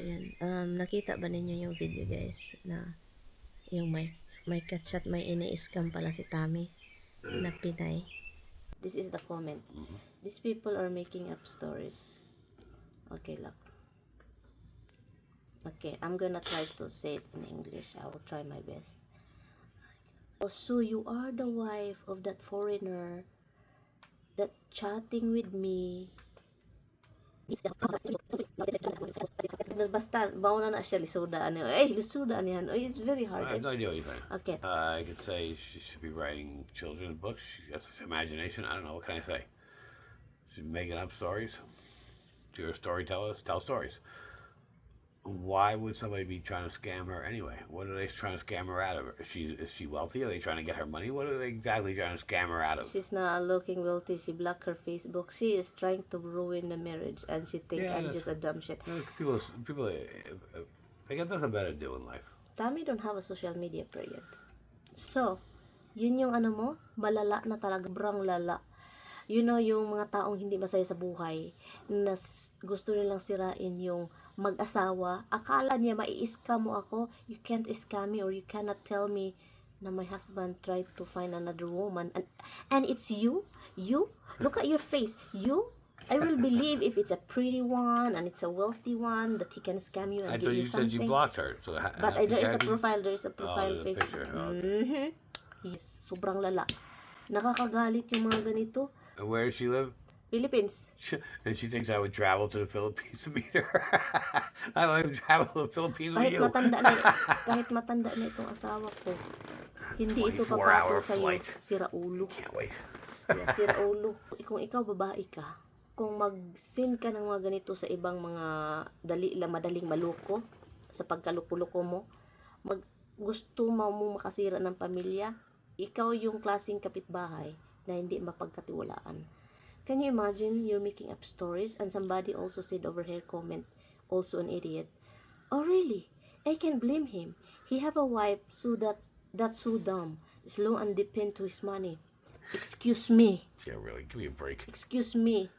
Yan. Um, nakita ba ninyo yung video, guys? Na yung may, may kachat, may ini-scam pala si Tami na Pinay. This is the comment. These people are making up stories. Okay, look. Okay, I'm gonna try to say it in English. I will try my best. Oh, so you are the wife of that foreigner that chatting with me. Basta, bauna na siya lisuda. Ano, eh, lisuda niyan. It's very hard I have no idea what you're saying. Okay. Uh, I could say she should be writing children's books. She has imagination. I don't know. What can I say? She's making up stories. She's a storyteller. Tell stories. Why would somebody be trying to scam her anyway? What are they trying to scam her out of? Is she is she wealthy? Are they trying to get her money? What are they exactly trying to scam her out of? She's not looking wealthy. She blocked her Facebook. She is trying to ruin the marriage, and she think Yeah, I'm just a dumb shit. Uh, People, people, they got nothing better to do in life. Tami don't have a social media period. So, yun yung ano mo, malala na talaga, brang lala. You know, yung mga taong hindi masaya sa buhay, na gusto nilang sirain yung mag-asawa, akala niya mai-scam mo ako, you can't scam me or you cannot tell me na my husband tried to find another woman and and it's you you look at your face you I will believe if it's a pretty one and it's a wealthy one that he can scam you and I give thought you you said something. you blocked her. So ha- But there is a profile, there is a profile there's a Facebook. picture, oh. Mhm. Yes, sobrang lala. Nakakagalit yung mga ganito. And where does she live? Philippines. And she thinks I would travel to the Philippines to meet her. I don't even travel to the Philippines with Kahit you. matanda na, kahit matanda na itong asawa ko, hindi ito 24 papatol sa'yo. flight. Sira ulo. Can't wait. Yeah, sira ulo. Kung ikaw babae ka, kung mag-send ka ng mga ganito sa ibang mga dali, madaling maloko, sa pagkaluko-luko mo, mag, gusto mo mo makasira ng pamilya, ikaw yung klaseng kapitbahay na hindi mapagkatiwalaan. Can you imagine you're making up stories and somebody also said over here comment, also an idiot. Oh really? I can blame him. He have a wife so that that's so dumb. Slow and depend to his money. Excuse me. Yeah, really. Give me a break. Excuse me.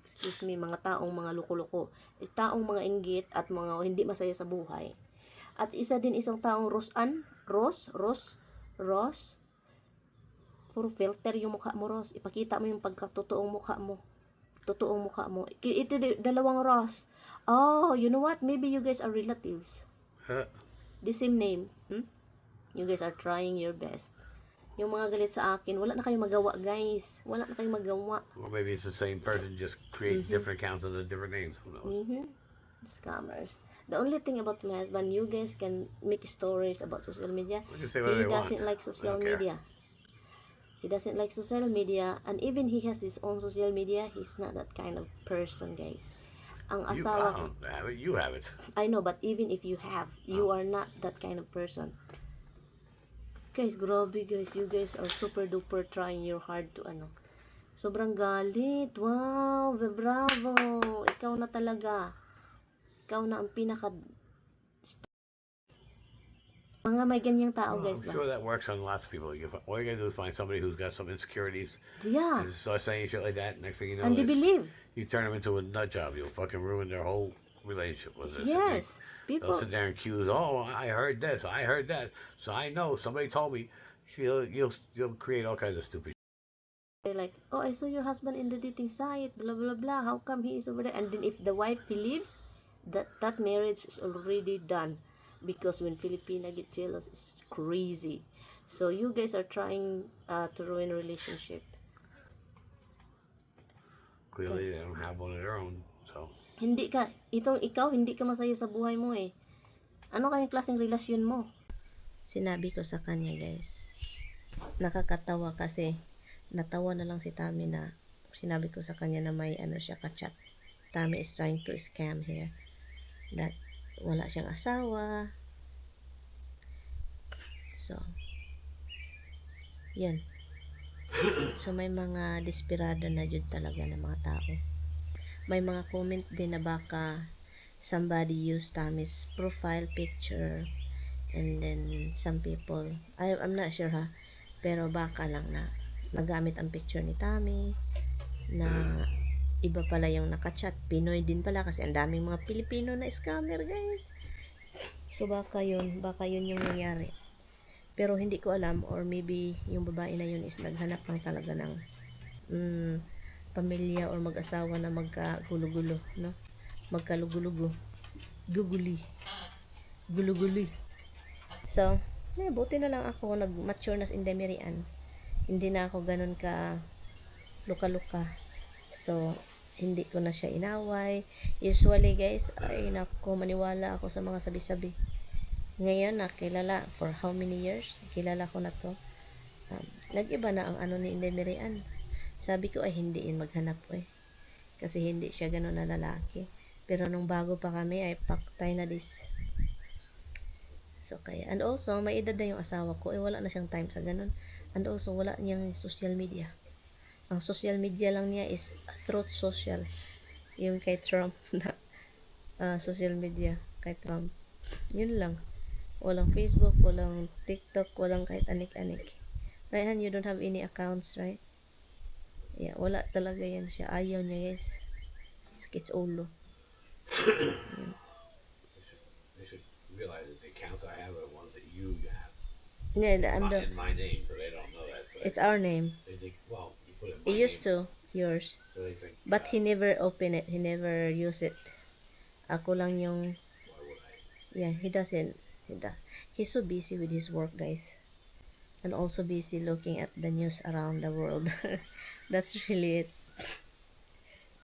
Excuse me, mga taong mga loko-loko. Taong mga inggit at mga hindi masaya sa buhay. At isa din isang taong Rosan, Ros, Ros, Ros, puro filter yung mukha mo, Ros. Ipakita mo yung pagkatotoong mukha mo. Totoong mukha mo. Ito dalawang Ros. Oh, you know what? Maybe you guys are relatives. Huh? The same name. Hmm? You guys are trying your best. Yung mga galit sa akin, wala na kayong magawa, guys. Wala na kayong magawa. Or maybe it's the same person, just create Mm-hmm. different accounts under different names. Who knows? Mm-hmm. Scammers. The only thing about my husband, you guys can make stories about social media. He doesn't want. like social media. He doesn't like social media, and even he has his own social media. He's not that kind of person, guys. Ang You, asawa ko, don't have it. You have it. I know, but even if you have, you are not that kind of person. Guys, grabe guys. You guys are super duper trying your hard to ano. Sobrang galit. Wow, bravo. Ikaw na talaga. Ikaw na ang pinaka mga may ganyang tao, Well, guys I'm ba? sure that works on lots of people. You, all you gotta do is find somebody who's got some insecurities Yeah. and start saying shit like that. Next thing you know, And they believe. you turn them into a nut job. You'll fucking ruin their whole relationship with it. Yes. People they'll sit there and accuse, oh, I heard this, I heard that, so I know somebody told me. You'll you'll you'll create all kinds of stupid. they're like, oh, I saw your husband in the dating site, blah, blah, blah. How come he is over there? And then if the wife believes that that marriage is already done, because when Filipina get jealous, it's crazy. So you guys are trying uh, to ruin relationship. Clearly, they don't have one of their own. So Hindi ka, itong ikaw, hindi ka masaya sa buhay mo eh. Ano kayang klaseng relasyon mo? Sinabi ko sa kanya guys, nakakatawa kasi natawa na lang si Tami na sinabi ko sa kanya na may ano siya kachat. Tami is trying to scam here. That wala siyang asawa. So, yan. So, may mga desperado na jud talaga na mga tao. May mga comment din na baka somebody used Tammy's profile picture and then some people, I, I'm not sure ha, pero baka lang na nagamit ang picture ni Tammy na iba pala yung nakachat. Pinoy din pala kasi ang daming mga Pilipino na scammer, guys. So baka yun, baka yun yung nangyari. Pero hindi ko alam or maybe yung babae na yun is naghanap lang talaga ng mm, pamilya or mag-asawa na magkagulo-gulo, no? Magkalugulugo. Guguli. Guluguli. So, eh, buti na lang ako nag-mature na sa Indemirian. Hindi na ako ganun ka luka-luka. So, hindi ko na siya inaway. Usually, guys, ay nako, maniwala ako sa mga sabi-sabi. Ngayon, nakilala for how many years? Kilala ko na to. Um, nag-iba na ang ano ni Indemirian. Sabi ko ay hindi in maghanap eh. Kasi hindi siya ganun na lalaki. Pero nung bago pa kami ay paktay na dis. So kaya, and also, may edad na yung asawa ko, eh wala na siyang time sa ganun. And also, wala niyang social media. Ang social media lang niya is Truth Social. Yung kay Trump na ah, social media kay Trump. Yun lang. Walang Facebook, walang TikTok, walang kahit anik-anik. Right, Han, you don't have any accounts, right? Yeah, wala talaga yan siya. Ayaw niya, guys. Sakit sa ulo. They should realize that the accounts I have are ones that you have. Yeah, I'm Not the, in my name, so they don't know that. So it's our name. they think, well, my used to, yours. But he never open it. He never use it. Ako lang yung, yeah, he doesn't. He does. He's so busy with his work, guys. And also busy looking at the news around the world. That's really it.